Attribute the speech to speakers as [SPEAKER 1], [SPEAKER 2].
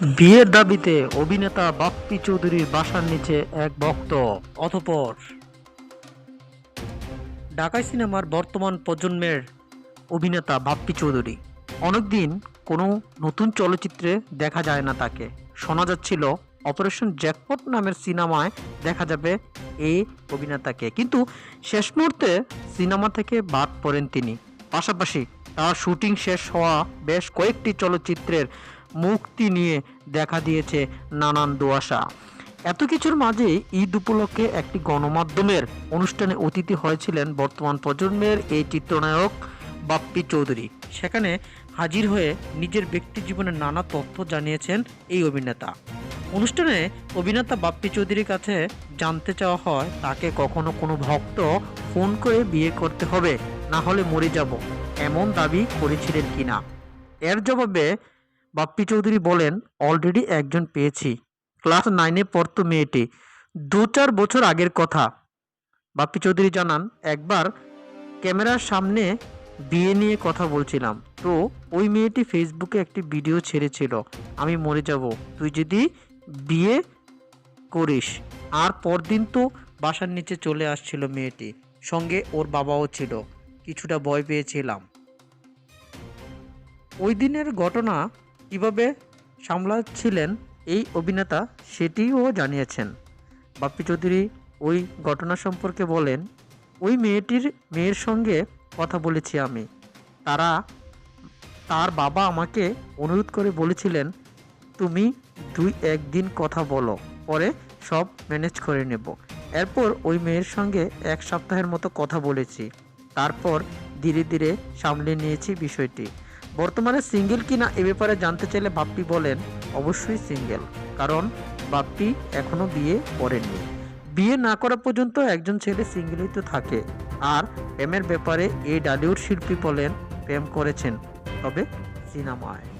[SPEAKER 1] বিয়ের দাবিতে অভিনেতা বাপ্পি চৌধুরীর বাসার নিচে এক ভক্ত, অতপর ঢাকাই সিনেমার বর্তমান প্রজন্মের অভিনেতা বাপ্পি চৌধুরী। অনেকদিন কোনো নতুন চলচ্চিত্রে দেখা যায় না তাকে। শোনা যাচ্ছিল, অপারেশন জ্যাকপট নামের সিনেমায় দেখা যাবে এই অভিনেতাকে। কিন্তু শেষ মুহূর্তে সিনেমা থেকে বাদ পড়েন তিনি। পাশাপাশি তার শুটিং শেষ হওয়া বেশ কয়েকটি চলচ্চিত্রের মুক্তি নিয়ে দেখা দিয়েছে নানান দোয়াশা এত কিছুর মাঝে ঈদ উপলক্ষে একটি গণমাধ্যমের অনুষ্ঠানে অতিথি হয়েছিলেন বর্তমান প্রজন্মের এই চিত্রনায়ক বাপ্পি চৌধুরী। সেখানে হাজির হয়ে নিজের ব্যক্তি জীবনের নানা তথ্য জানিয়েছেন এই অভিনেতা। অনুষ্ঠানে অভিনেতা বাপ্পি চৌধুরীর কাছে জানতে চাওয়া হয়, তাকে কখনো কোনো ভক্ত ফোন করে বিয়ে করতে হবে, না হলে মরে যাব, এমন দাবি করেছিলেন কিনা? এর জবাবে বাপ্পি চৌধুরী বলেন, অলরেডি একজন পেয়েছি। ক্লাস নাইনে পড়তো মেয়েটি। দু চার বছর আগের কথা। বাপ্পি চৌধুরী জানান, একবার ক্যামেরার সামনে বিয়ে নিয়ে কথা বলছিলাম। তো ওই মেয়েটি ফেসবুকে একটি ভিডিও ছেড়েছিল। আমি মরে যাব। তুই যদি বিয়ে করিস, আর পরদিন তো বাসার নিচে চলে আসছিল মেয়েটি। সঙ্গে ওর বাবাও ছিল। কিছুটা ভয় পেয়েছিলাম। ওই দিনের ঘটনা কীভাবে সামলাচ্ছিলেন এই অভিনেতা সেটিও জানিয়েছেন। বাপ্পি চৌধুরী ওই ঘটনা সম্পর্কে বলেন, ওই মেয়েটির মেয়ের সঙ্গে কথা বলেছি আমি। তারা, তার বাবা আমাকে অনুরোধ করে বলেছিলেন, তুমি দুই একদিন কথা বলো, পরে সব ম্যানেজ করে নেব। এরপর ওই মেয়ের সঙ্গে এক সপ্তাহের মতো কথা বলেছি। তারপর ধীরে ধীরে সামলে নিয়েছি বিষয়টি। বর্তমানে সিঙ্গেল কিনা এ ব্যাপারে জানতে চাইলে বাপ্পি বলেন, অবশ্যই সিঙ্গেল। কারণ বাপ্পি এখনও বিয়ে করেননি। বিয়ে না করা পর্যন্ত একজন ছেলে সিঙ্গেলই তো থাকে। আর প্রেমের ব্যাপারে এই ডালিউড শিল্পী বলেন, প্রেম করেছেন। তবে সিনেমায়।